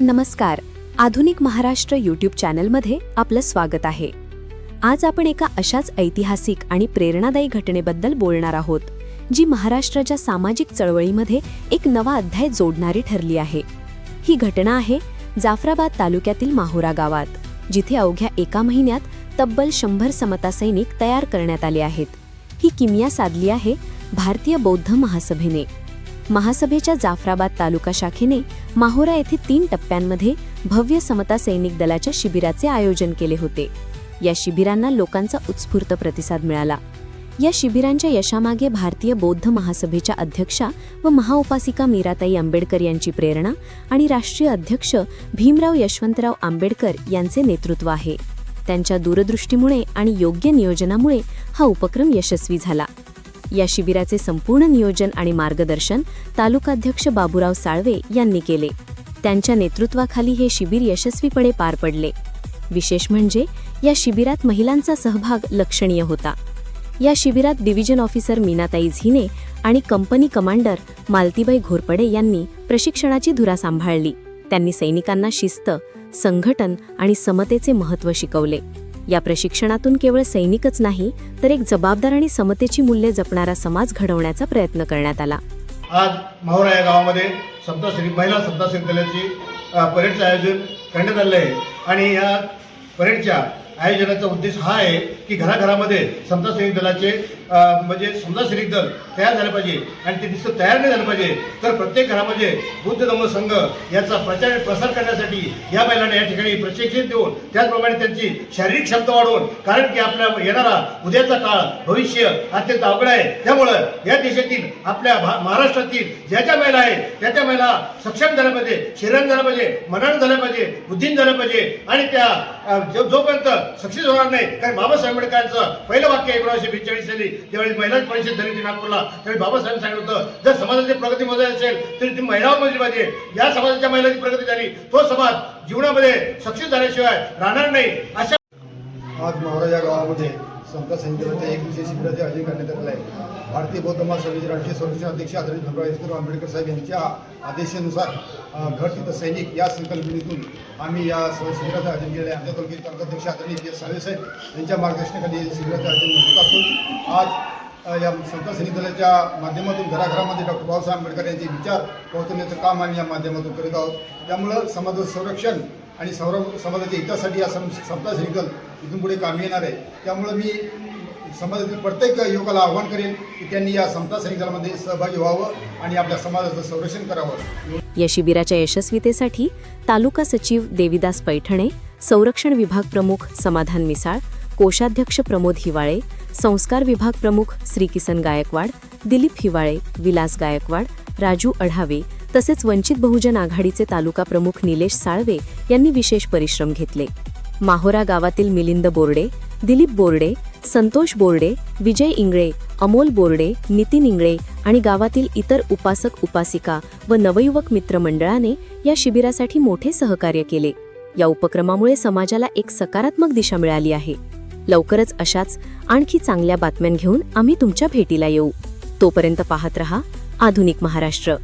नमस्कार. आधुनिक महाराष्ट्र यूट्यूब चॅनलमध्ये आपलं स्वागत आहे. आज आपण एका अशाच ऐतिहासिक आणि प्रेरणादायी घटनेबद्दल बोलणार आहोत जी महाराष्ट्राच्या सामाजिक चळवळीमध्ये एक नवा अध्याय जोडणारी ठरली आहे. ही घटना आहे जाफराबाद तालुक्यातील माहुरा गावात जिथे अवघ्या एका महिन्यात तब्बल शंभर समता सैनिक तयार करण्यात आले आहेत. ही किमिया साधली आहे भारतीय बौद्ध महासभेने. महासभेच्या जाफराबाद तालुका शाखेने माहोरा येथे तीन टप्प्यांमध्ये भव्य समता सैनिक दलाच्या शिबिराचे आयोजन केले होते. या शिबिरांना लोकांचा उत्स्फूर्त प्रतिसाद मिळाला. या शिबिरांच्या यशामागे भारतीय बौद्ध महासभेच्या अध्यक्षा व महाउपासिका मीराताई आंबेडकर यांची प्रेरणा आणि राष्ट्रीय अध्यक्ष भीमराव यशवंतराव आंबेडकर यांचे नेतृत्व आहे. त्यांच्या दूरदृष्टीमुळे आणि योग्य नियोजनामुळे हा उपक्रम यशस्वी झाला. या शिबिराचे संपूर्ण नियोजन आणि मार्गदर्शन तालुकाध्यक्ष बाबूराव साळवे यांनी केले. त्यांच्या नेतृत्वाखाली हे शिबिर यशस्वीपणे पार पडले. विशेष म्हणजे या शिबिरात महिलांचा सहभाग लक्षणीय होता. या शिबिरात डिव्हिजन ऑफिसर मीनाताई झिने आणि कंपनी कमांडर मालतीबाई घोरपडे यांनी प्रशिक्षणाची धुरा सांभाळली. त्यांनी सैनिकांना शिस्त संघटन आणि समतेचे महत्त्व शिकवले. या प्रशिक्षणातून केवळ सैनिकच नाही तर एक जबाबदार आणि समतेची मूल्ये जपणारा समाज घडवण्याचा प्रयत्न करण्यात आला. आज माहुरा या गावामध्ये सप्ताश्री महिला सप्ताश्री दलाची परेडचं आयोजन करण्यात आलं आहे. आणि या परेडच्या आयोजनाचा उद्देश हा आहे की घराघरामध्ये समता सैनिक दलाचे म्हणजे समजा सैनिक दल तयार झालं पाहिजे आणि ते नुसतं तयार नाही झालं पाहिजे तर प्रत्येक घरामध्ये बुद्ध धम्म संघ याचा प्रचार आणि प्रसार करण्यासाठी या महिलांना या ठिकाणी प्रशिक्षण देऊन त्याचप्रमाणे त्यांची शारीरिक क्षमता वाढवून कारण की आपल्या येणारा उद्याचा काळ भविष्य अत्यंत अवघड आहे. त्यामुळं या देशातील आपल्या भा- महाराष्ट्रातील ज्या ज्या महिला आहेत त्या त्या महिला सक्षम झाल्या पाहिजे शरीरानं झालं पाहिजे मनानं झालं पाहिजे बुद्धीन झालं पाहिजे आणि त्या जोपर्यंत सक्सेस होणार नाही कारण बाबासाहेब आंबेडकरांचं पहिलं वाक्य एकोणीसशे बेचाळीस साली त्यावेळी महिला परिषद झाली नागपूरला त्यावेळी बाबासाहेब सांगितलं होतं जर समाजाची प्रगती मोजायची असेल तर ती महिलावर मोजली पाहिजे. या समाजाच्या महिलांची प्रगती झाली. तो समाज जीवनामध्ये सक्सेस झाल्याशिवाय राहणार नाही. अशा आज मावरा या गावामध्ये समता सैनिकांच्या एक विशेष शिबिराचे आयोजन करण्यात आलेलं आहे. भारतीय बौद्ध महासभेचे राष्ट्रीय संरक्षण अध्यक्ष आदरणीय भीमराव आंबेडकर साहेब यांच्या आदेशानुसार घर तिथं सैनिक या संकल्पनेतून आम्ही या शिबिराचं आयोजन केलेलं आहे. आमच्या तालुक्याचे तालुकाध्यक्ष आदरणीय जी एस साहेब यांच्या मार्गदर्शनाखाली शिबिराचं आयोजन होत असून आज या संत सैनिक दलाच्या माध्यमातून घराघरामध्ये डॉक्टर बाबासाहेब आंबेडकर यांचे विचार पोहोचवण्याचं काम आम्ही या माध्यमातून करीत आहोत. त्यामुळं समाजाचं संरक्षण आणि सौरव समाजाच्या हितासाठी या सम समता सैनिक इथून पुढे कामी येणार आहे. त्यामुळं मी समाजातील प्रत्येक युवकाला आव्हान करेन की त्यांनी या समता सैनिक सहभागी व्हावं आणि आपल्या समाजाचं संरक्षण करावं. या शिबिराच्या यशस्वीतेसाठी तालुका सचिव देविदास पैठणे संरक्षण विभाग प्रमुख समाधान मिसाळ कोषाध्यक्ष प्रमोद हिवाळे संस्कार विभाग प्रमुख श्रीकिसन गायकवाड दिलीप हिवाळे विलास गायकवाड राजू अढावे तसेच वंचित बहुजन आघाडीचे तालुका प्रमुख निलेश साळवे यांनी विशेष परिश्रम घेतले. माहोरा गावातील मिलिंद बोर्डे दिलीप बोर्डे संतोष बोर्डे विजय इंगळे अमोल बोर्डे नितीन इंगळे आणि गावातील इतर उपासक उपासिका व नवयुवक मित्रमंडळाने या शिबिरासाठी मोठे सहकार्य केले. या उपक्रमामुळे समाजाला एक सकारात्मक दिशा मिळाली आहे. लवकरच अशाच आणखी चांगल्या बातम्यां घेऊन आम्ही तुमच्या भेटीला येऊ. तोपर्यंत पाहत रहा आधुनिक महाराष्ट्र.